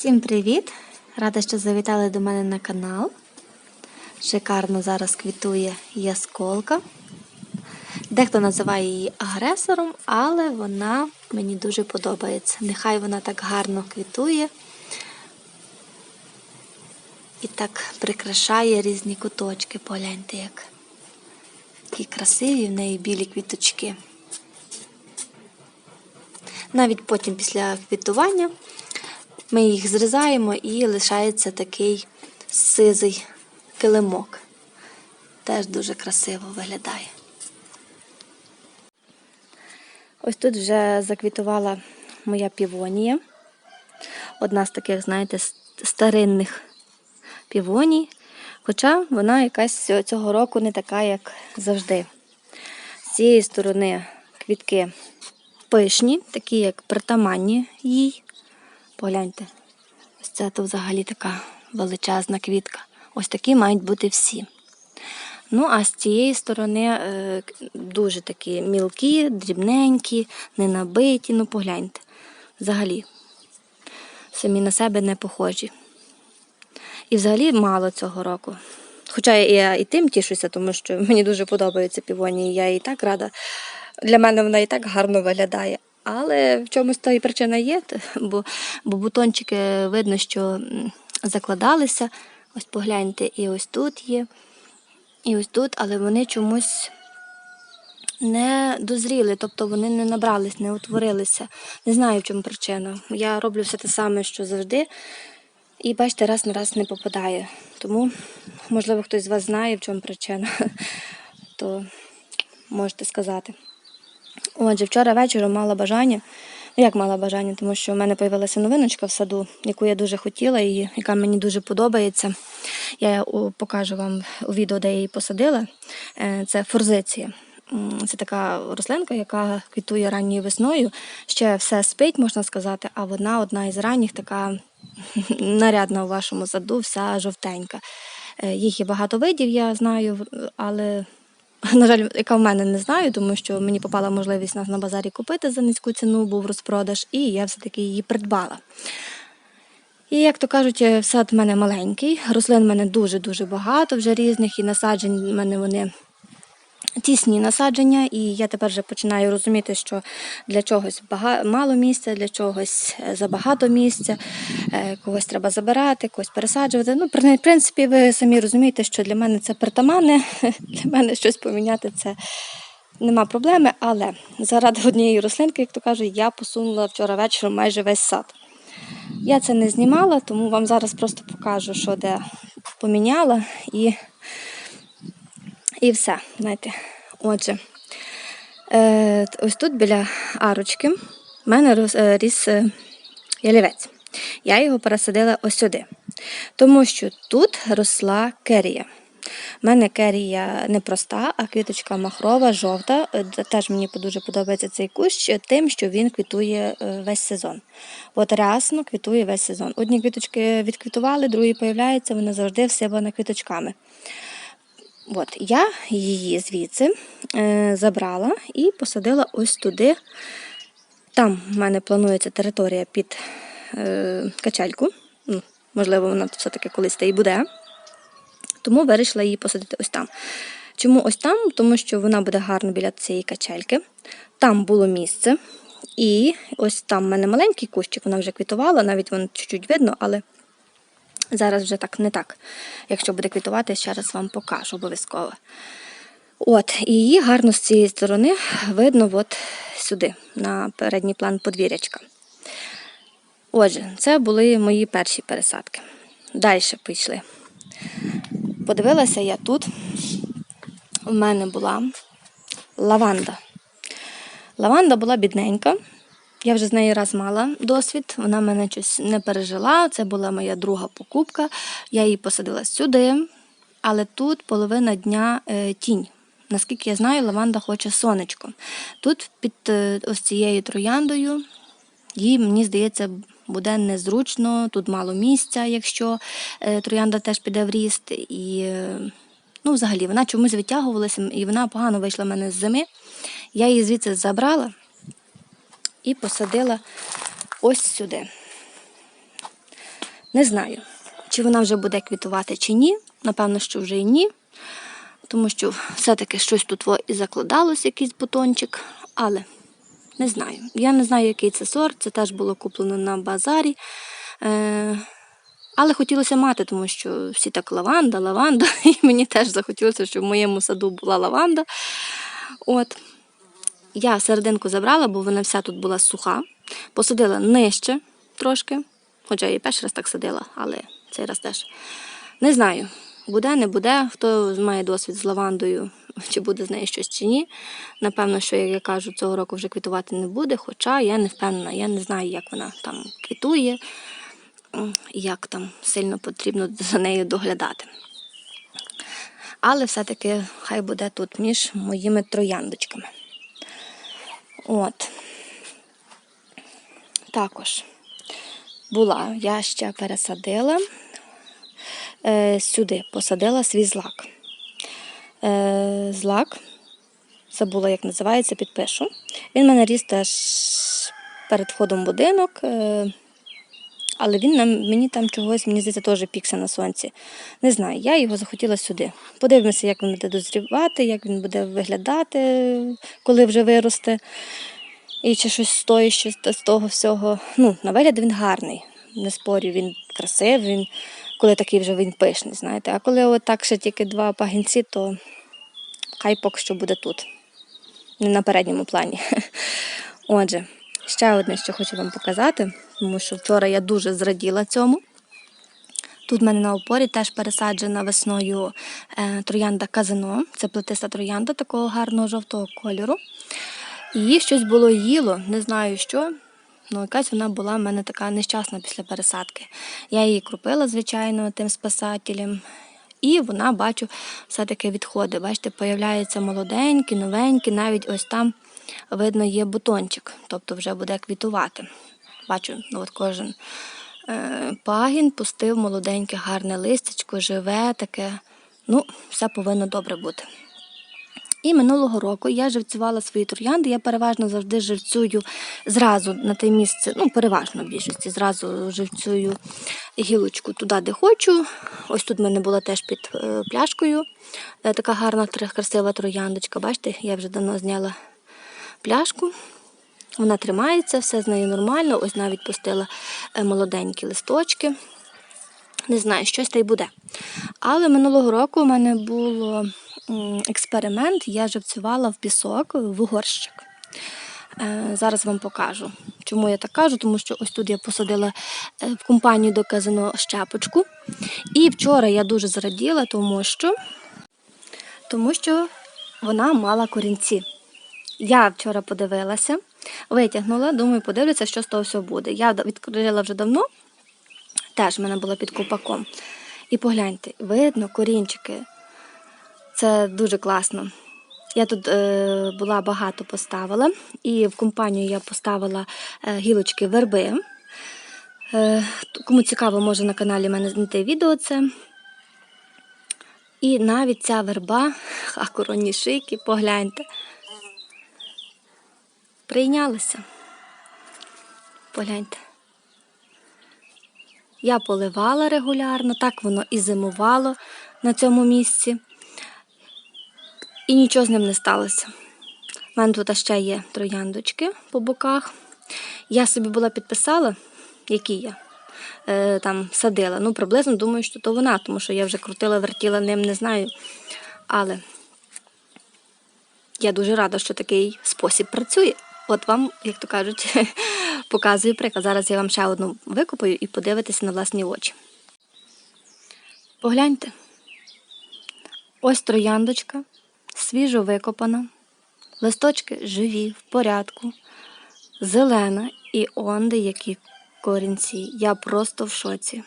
Всім привіт! Рада, що завітали до мене на канал. Шикарно зараз квітує ясколка. Дехто називає її агресором, але вона мені дуже подобається. Нехай вона так гарно квітує і так прикрашає різні куточки. Погляньте, як такі красиві в неї білі квіточки. Навіть потім після квітування ми їх зрізаємо і лишається такий сизий килимок. Теж дуже красиво виглядає. Ось тут вже заквітувала моя півонія. Одна з таких, знаєте, старинних півоній. Хоча вона якась цього року не така, як завжди. З цієї сторони квітки пишні, такі як притаманні їй. Погляньте, ось це то взагалі така величезна квітка. Ось такі мають бути всі. Ну, а з цієї сторони е, дуже такі мілкі, дрібненькі, не набиті. Ну, погляньте. Взагалі, самі на себе не похожі. І взагалі мало цього року. Хоча я і тим тішуся, тому що мені дуже подобаються півоні, і я і так рада. Для мене вона і так гарно виглядає. Але в чомусь та і причина є, бо, бо бутончики видно, що закладалися. Ось погляньте, і ось тут є, і ось тут, але вони чомусь не дозріли, тобто вони не набрались, не утворилися. Не знаю, в чому причина. Я роблю все те саме, що завжди. І бачите, раз на раз не попадає. Тому, можливо, хтось з вас знає, в чому причина, то можете сказати. Отже, вчора вечором мала бажання. Ну, як мала бажання, тому що в мене з'явилася новиночка в саду, яку я дуже хотіла і яка мені дуже подобається. Я покажу вам у відео, де я її посадила. Е, Це форзиція. Це така рослинка, яка квітує ранньою весною. Ще все спить, можна сказати, а вона одна із ранніх така нарядна у вашому саду, вся жовтенька. Е, Їх є багато видів, я знаю, але, на жаль, яка в мене не знаю, тому що мені попала можливість нас на базарі купити за низьку ціну, був розпродаж, і я все-таки її придбала. І як то кажуть, сад в мене маленький, рослин в мене дуже-дуже багато вже різних, і насаджень в мене вони тісні насадження, і я тепер вже починаю розуміти, що для чогось бага... мало місця, для чогось е, забагато місця, е, когось треба забирати, когось пересаджувати. Ну, в принципі, ви самі розумієте, що для мене це притаманне, для мене щось поміняти це. Нема проблеми, але заради однієї рослинки, як то кажуть, я посунула вчора вечором майже весь сад. Я це не знімала, тому вам зараз просто покажу, що де поміняла і і все, знаєте. Отже, е, ось тут біля арочки в мене е, ріс е, ялівець. Я його пересадила ось сюди, тому що тут росла керія. У мене керія не проста, а квіточка махрова, жовта. Теж мені дуже подобається цей кущ тим, що він квітує весь сезон. От рясно квітує весь сезон. Одні квіточки відквітували, другі появляються, вона завжди всипана квіточками. От, я її звідси е, забрала і посадила ось туди. Там в мене планується територія під е, качельку. Ну, можливо, вона все-таки колись та й буде. Тому вирішила її посадити ось там. Чому ось там? Тому що вона буде гарно біля цієї качельки. Там було місце. І ось там в мене маленький кущик, вона вже квітувала, навіть воно чуть-чуть видно, але Зараз вже так не так. Якщо буде квітувати, ще раз вам покажу обов'язково. От, і її гарно з цієї сторони видно от сюди, на передній план подвір'ячка. Отже, це були мої перші пересадки. Далі пішли. Подивилася я тут. У мене була лаванда. Лаванда була бідненька. Я вже з нею раз мала досвід, вона мене щось не пережила. Це була моя друга покупка. Я її посадила сюди, але тут половина дня е, тінь. Наскільки я знаю, лаванда хоче сонечко. Тут під е, ось цією трояндою їй, мені здається, буде незручно, тут мало місця, якщо е, троянда теж піде в ріст. І, ну, взагалі, вона чомусь витягувалася, і вона погано вийшла в мене з зими. Я її звідси забрала і посадила ось сюди. Не знаю, чи вона вже буде квітувати, чи ні. Напевно, що вже і ні. Тому що все-таки щось тут і закладалось, якийсь бутончик, але не знаю. Я не знаю, який це сорт, це теж було куплено на базарі. Е, але хотілося мати, тому що всі так лаванда, лаванда, і мені теж захотілося, щоб в моєму саду була лаванда. От. Я серединку забрала, бо вона вся тут була суха. Посадила нижче трошки, хоча я і перший раз так садила, але цей раз теж. Не знаю, буде, не буде. Хто має досвід з лавандою, чи буде з нею щось чи ні. Напевно, що, як я кажу, цього року вже квітувати не буде, хоча я не впевнена, я не знаю, як вона там квітує, як там сильно потрібно за нею доглядати. Але все-таки хай буде тут між моїми трояндочками. От. Також була, я ще пересадила е, сюди, посадила свій злак. Е, злак, забула, як називається, підпишу. Він мене ріс теж перед входом в будинок, е, але він нам, мені там чогось, мені здається, теж пікся на сонці. Не знаю, я його захотіла сюди. Подивимося, як він буде дозрівати, як він буде виглядати, коли вже виросте. І чи щось стоїть з з того всього. Ну, на вигляд він гарний. Не спорю, він красивий, він, коли такий вже він пишний, знаєте. А коли отак ще тільки два пагінці, то хай поки що буде тут. Не на передньому плані. Отже, ще одне, що хочу вам показати, тому що вчора я дуже зраділа цьому. Тут в мене на опорі теж пересаджена весною е, троянда казино. Це плетиста троянда такого гарного жовтого кольору. Її щось було їло, не знаю що. Ну, якась вона була в мене така нещасна після пересадки. Я її кропила, звичайно, тим спасателем. І вона, бачу, все-таки відходить. Бачите, появляються молоденькі, новенькі, навіть ось там видно є бутончик, тобто вже буде квітувати. Бачу, ну от кожен е, пагін пустив молоденьке, гарне листячко, живе таке. Ну, все повинно добре бути. І минулого року я живцювала свої троянди. Я переважно завжди живцюю зразу на те місце, ну, переважно в більшості, зразу живцюю гілочку туди, де хочу. Ось тут в мене була теж під е, пляшкою. е, така гарна, красива трояндочка. Бачите, я вже давно зняла пляшку. Вона тримається, все з нею нормально. Ось навіть пустила е, молоденькі листочки. Не знаю, щось та й буде. Але минулого року у мене було експеримент, я живцювала в пісок в горщик. Е, Зараз вам покажу. Чому я так кажу? Тому що ось тут я посадила е, в компанію до щепочку. І вчора я дуже зраділа, тому що, тому що вона мала корінці. Я вчора подивилася, витягнула, думаю, подивлюся, що з того всього буде. Я відкрила вже давно, теж в мене була під купаком. І погляньте, видно корінчики. Це дуже класно. Я тут е, була багато поставила, і в компанію я поставила е, гілочки верби. Е, кому цікаво, може на каналі в мене знайти відео це. І навіть ця верба, а коронні шийки, погляньте, прийнялися. Погляньте. Я поливала регулярно, так воно і зимувало на цьому місці. І нічого з ним не сталося. У мене тут ще є трояндочки по боках. Я собі була підписала, які я е, там садила. Ну, приблизно думаю, що то вона, тому що я вже крутила, вертіла ним, не знаю. Але я дуже рада, що такий спосіб працює. От вам, як то кажуть, показую приклад. Зараз я вам ще одну викопаю і подивитися на власні очі. Погляньте. Ось трояндочка, свіжо викопана, листочки живі, в порядку, зелена і онди, які корінці. Я просто в шоці.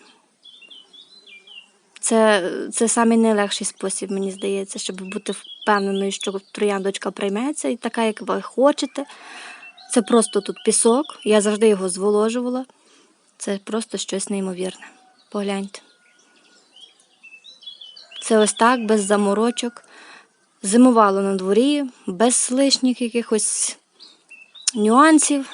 Це, це самий найлегший спосіб, мені здається, щоб бути впевненою, що трояндочка прийметься і така, як ви хочете. Це просто тут пісок. Я завжди його зволожувала. Це просто щось неймовірне. Погляньте. Це ось так, без заморочок. Зимувало на дворі, без лишніх якихось нюансів.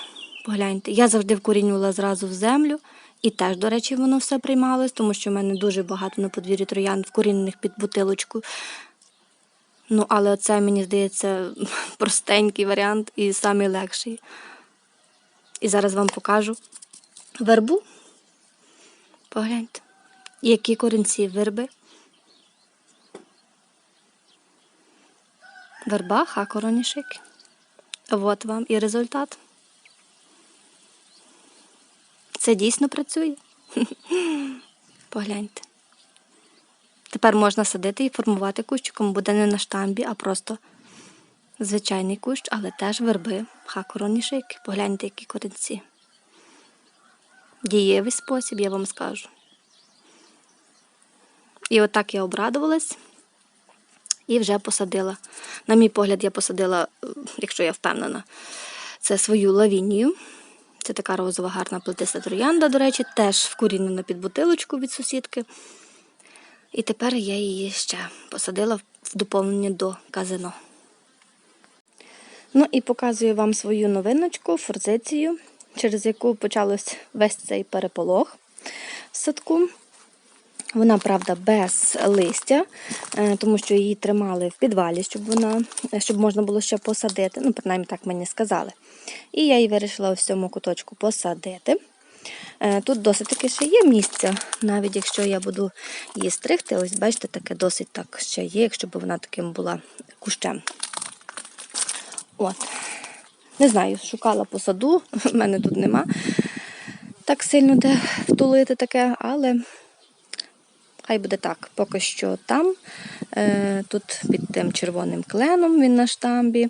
Погляньте, я завжди вкорінювала зразу в землю І теж, до речі, воно все приймалось, тому що в мене дуже багато на подвір'ї троян вкорінених під бутилочку. Ну, але це, мені здається, простенький варіант і найлегший. І зараз вам покажу вербу. Погляньте, які корінці верби. Верба, хакоронішик. От вам і результат. Це дійсно працює. Погляньте. Тепер можна садити і формувати кущиком. Буде не на штамбі, а просто звичайний кущ, але теж верби, хакоронні шийки. Погляньте, які корінці. Дієвий спосіб, я вам скажу. І отак я обрадувалась і вже посадила. На мій погляд, я посадила, е, якщо я впевнена, це свою лавінію. Це така розова гарна плетиста троянда, до речі, теж вкорінена під бутилочку від сусідки. І тепер я її ще посадила в доповнення до казино. Ну і показую вам свою новиночку, форзицію, через яку почався весь цей переполох в садку. Вона, правда, без листя, е, тому що її тримали в підвалі, щоб вона, щоб можна було ще посадити. Ну, принаймні так мені сказали. І я її вирішила ось в цьому куточку посадити. Е, Тут досить таки ще є місця, навіть якщо я буду її стригти, ось бачите, таке досить так ще є, якщо б вона таким була кущем. От. Не знаю, шукала по саду, в мене тут нема так сильно де втулити таке, але хай буде так. Поки що там, е, тут під тим червоним кленом він на штамбі.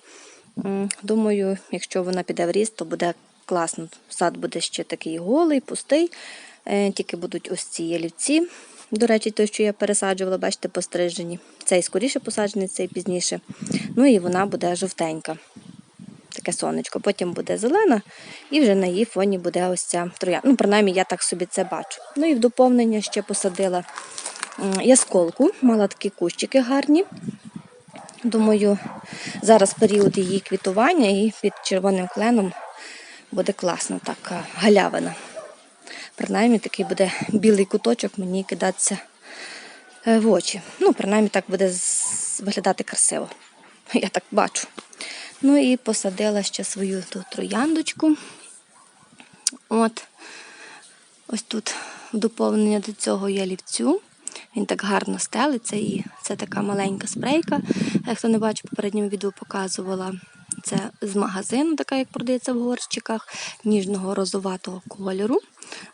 Думаю, якщо вона піде в ріст, то буде класно. Сад буде ще такий голий, пустий. Е, Тільки будуть ось ці ялівці. До речі, той, що я пересаджувала, бачите, пострижені. Цей скоріше посаджений, цей пізніше. Ну і вона буде жовтенька. Таке сонечко. Потім буде зелена, і вже на її фоні буде ось ця троя. Ну, принаймні, я так собі це бачу. Ну і в доповнення ще посадила ясколку, мала такі кущики гарні. Думаю, зараз період її квітування і під червоним кленом буде класно така галявина. Принаймні такий буде білий куточок мені кидатися е, в очі. Ну, принаймні так буде виглядати красиво. Я так бачу. Ну і посадила ще свою ту трояндочку. От. Ось тут в доповнення до цього ялівцю. Він так гарно стелиться і це така маленька спрейка. Хто не бачив, попередньому відео показувала. Це з магазину, така як продається в горщиках, ніжного розоватого кольору.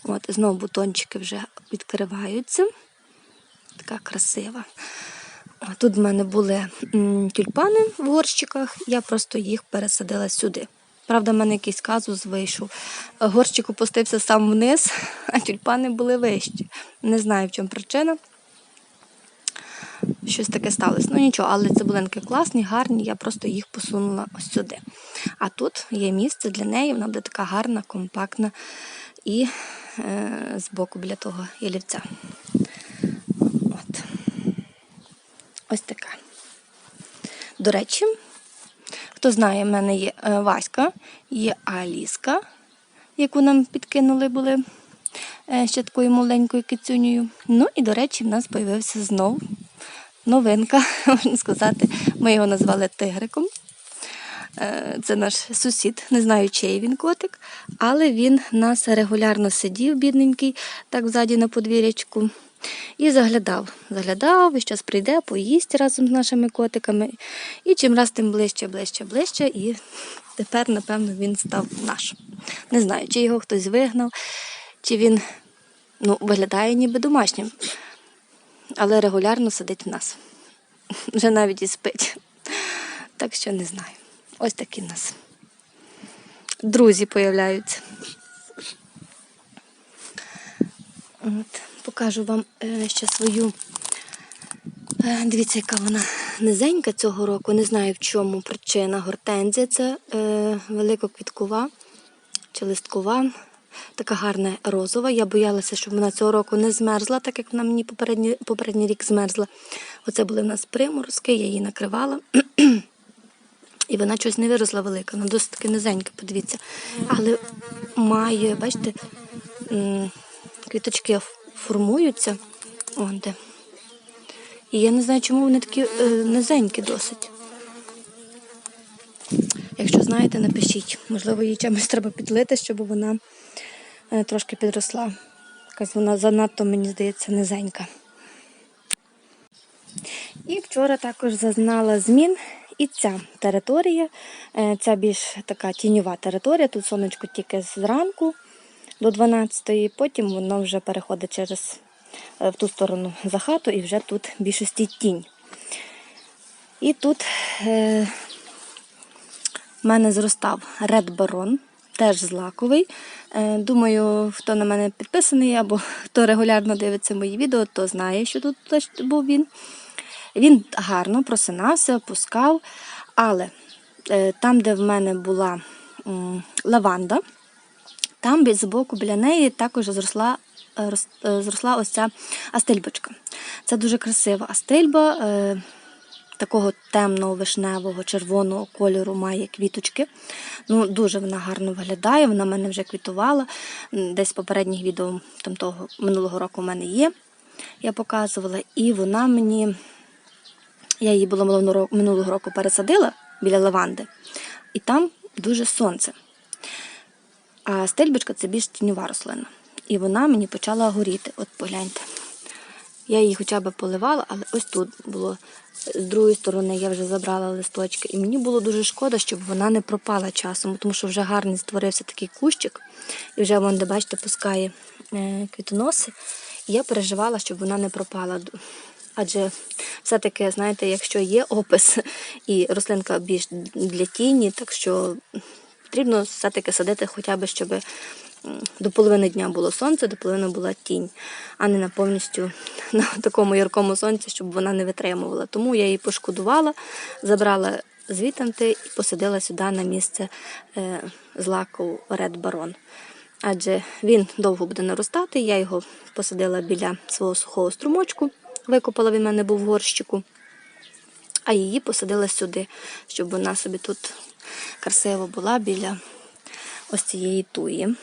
От, знову бутончики вже відкриваються. Така красива. Тут в мене були тюльпани в горщиках, я просто їх пересадила сюди. Правда, в мене якийсь казус вийшов. Горщик опустився сам вниз, а тюльпани були вищі. Не знаю, в чому причина. Щось таке сталося. Ну нічого, але цибулинки класні, гарні, я просто їх посунула ось сюди. А тут є місце для неї, вона буде така гарна, компактна і е, збоку біля того ялівця. От. Ось така. До речі, хто знає, в мене є е, Васька, є Аліска, яку нам підкинули були е, ще такою маленькою кицюнею. Ну і, до речі, в нас з'явився знов новинка, можна сказати. Ми його назвали тигриком. Е, Це наш сусід, не знаю, чий він котик, але він нас регулярно сидів, бідненький, так ззаді на подвір'ячку. І заглядав, заглядав, і щось прийде, поїсть разом з нашими котиками. І чим раз тим ближче, ближче, ближче. І тепер, напевно, він став наш. Не знаю, чи його хтось вигнав, чи він ну, виглядає ніби домашнім, але регулярно сидить в нас. Вже навіть і спить. Так що не знаю. Ось такі в нас друзі появляються. От, покажу вам е, ще свою. Е, дивіться, яка вона низенька цього року. Не знаю в чому причина. Гортензія це е, великоквіткова чи листкова. Така гарна розова. Я боялася, щоб вона цього року не змерзла, так як вона мені попередній, попередній рік змерзла. Оце були в нас приморозки, я її накривала. І вона щось не виросла велика, вона досить таки низенька, подивіться. Але має, бачите, квіточки формуються. О, де. І я не знаю, чому вони такі е, низенькі досить. Якщо знаєте, напишіть. Можливо, її чимось треба підлити, щоб вона трошки підросла. Якась вона занадто, мені здається, низенька. І вчора також зазнала змін і ця територія. Е, Ця більш така тіньова територія. Тут сонечко тільки зранку до 12-ї, потім воно вже переходить через е, в ту сторону за хату і вже тут більшості тінь. І тут е, в мене зростав Red Baron, теж злаковий. Е, Думаю, хто на мене підписаний або хто регулярно дивиться мої відео, то знає, що тут був він. Він гарно просинався, пускав, але е, там, де в мене була лаванда, там бі- збоку біля неї також зросла, е, рос- зросла ось ця астельбочка. Це дуже красива астельба, такого темного вишневого, червоного кольору має квіточки. Ну, дуже вона гарно виглядає, вона в мене вже квітувала. Десь попередніх відео там того минулого року в мене є. Я показувала, і вона мені. Я її було минулого року пересадила біля лаванди, і там дуже сонце. А стельбочка це більш тіньова рослина. І вона мені почала горіти. От погляньте. Я її хоча б поливала, але ось тут було з другої сторони я вже забрала листочки. І мені було дуже шкода, щоб вона не пропала часом, тому що вже гарний створився такий кущик, і вже вон, де бачите, пускає е, квітоноси. І я переживала, щоб вона не пропала. Адже все-таки, знаєте, якщо є опис і рослинка більш для тіні, так що потрібно все-таки садити хоча б, щоб до половини дня було сонце, до половини була тінь, а не на повністю на такому яркому сонці, щоб вона не витримувала. Тому я її пошкодувала, забрала звітанти і посадила сюди на місце е, злаку Red Baron. Адже він довго буде наростати. Я його посадила біля свого сухого струмочку, викопала він мене був в горщику, а її посадила сюди, щоб вона собі тут красиво була біля ось цієї туї.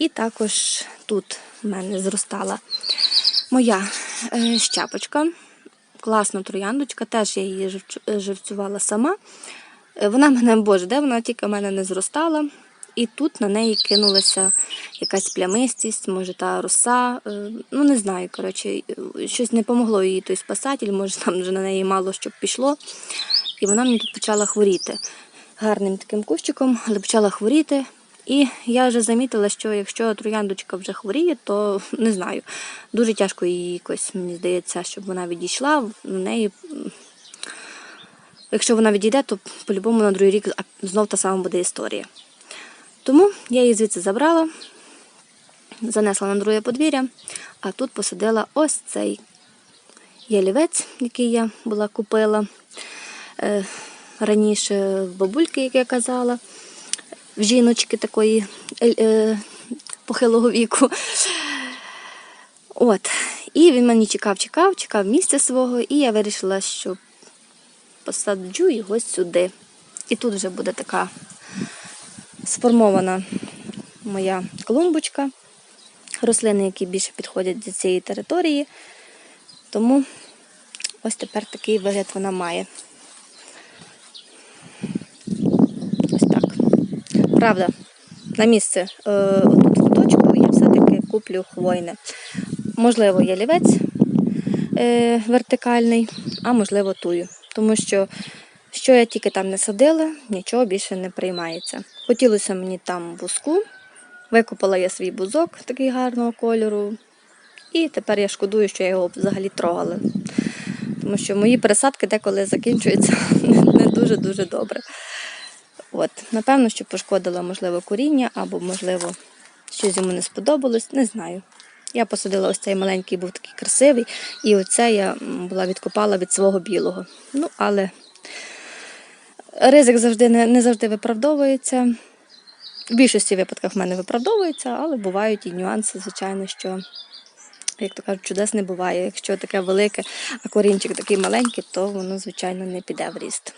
І також тут в мене зростала моя е, щапочка, класна трояндочка, теж я її е, живцювала сама. Е, Вона мене, боже, де вона тільки в мене не зростала. І тут на неї кинулася якась плямистість, може та роса. Ну, не знаю, коротше, щось не помогло їй той спасатель, може там вже на неї мало що пішло. І вона мені тут почала хворіти гарним таким кущиком, але почала хворіти. І я вже замітила, що якщо трояндочка вже хворіє, то не знаю. Дуже тяжко її якось, мені здається, щоб вона відійшла. В неї, якщо вона відійде, то по-любому на другий рік знов та сама буде історія. Тому я її звідси забрала, занесла на друге подвір'я, а тут посадила ось цей ялівець, який я була купила е, раніше бабульки, як я казала, в жіночки такої е, е, похилого віку. От. І він мені чекав, чекав, чекав місця свого, і я вирішила, що посаджу його сюди. І тут вже буде така сформована моя клумбочка, рослини, які більше підходять до цієї території. Тому ось тепер такий вигляд вона має. Ось так. Правда, на місце е, отут в куточку я все-таки куплю хвойне. Можливо, ялівець е, вертикальний, а можливо тую. Тому що, що я тільки там не садила, нічого більше не приймається. Хотілося мені там бузку, викопала я свій бузок такий гарного кольору. І тепер я шкодую, що я його взагалі трогала. Тому що мої пересадки деколи закінчуються не дуже-дуже добре. От, напевно, що пошкодила, можливо, коріння, або, можливо, щось йому не сподобалось, не знаю. Я посадила ось цей маленький, був такий красивий, і оце я була відкопала від свого білого. Ну, але ризик завжди не, не завжди виправдовується. В більшості випадках в мене виправдовується, але бувають і нюанси, звичайно, що, як то кажуть, чудес не буває. Якщо таке велике, а корінчик такий маленький, то воно, звичайно, не піде в ріст.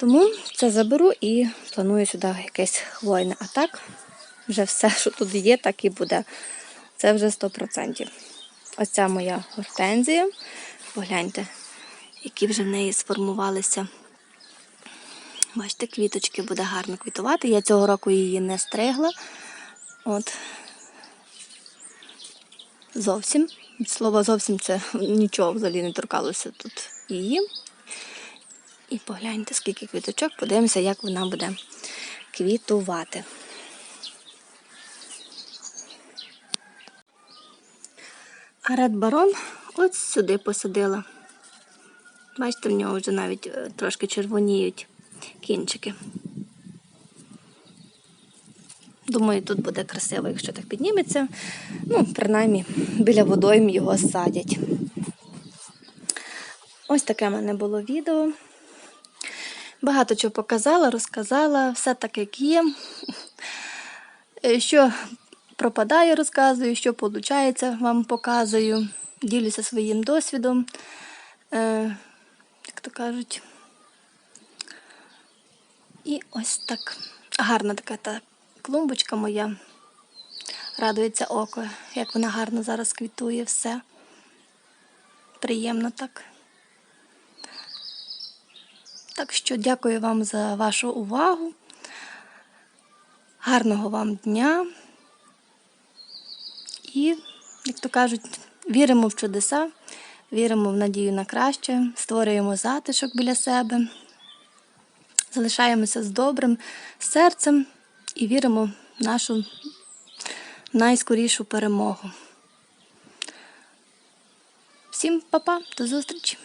Тому це заберу і планую сюди якесь хвойне. А так, вже все, що тут є, так і буде. Це вже 100%. Ось ця моя гортензія. Погляньте, які вже в неї сформувалися. Бачите, квіточки буде гарно квітувати. Я цього року її не стригла. От. Зовсім. Слово зовсім це нічого взагалі не торкалося тут її. І погляньте, скільки квіточок, подивимося, як вона буде квітувати. А Ред Барон ось сюди посадила. Бачите, в нього вже навіть е, трошки червоніють кінчики. Думаю, тут буде красиво, якщо так підніметься. Ну, принаймні, біля водойм його садять. Ось таке в мене було відео. Багато чого показала, розказала, все так, як є. Е, Що пропадає, розказую, що виходить, вам показую. Ділюся своїм досвідом. Е, як то кажуть. І ось так. Гарна така та клумбочка моя. Радується око, як вона гарно зараз квітує все. Приємно так. Так що дякую вам за вашу увагу. Гарного вам дня. І, як то кажуть, віримо в чудеса, віримо в надію на краще, створюємо затишок біля себе, залишаємося з добрим серцем і віримо в нашу найскорішу перемогу. Всім па-па, до зустрічі!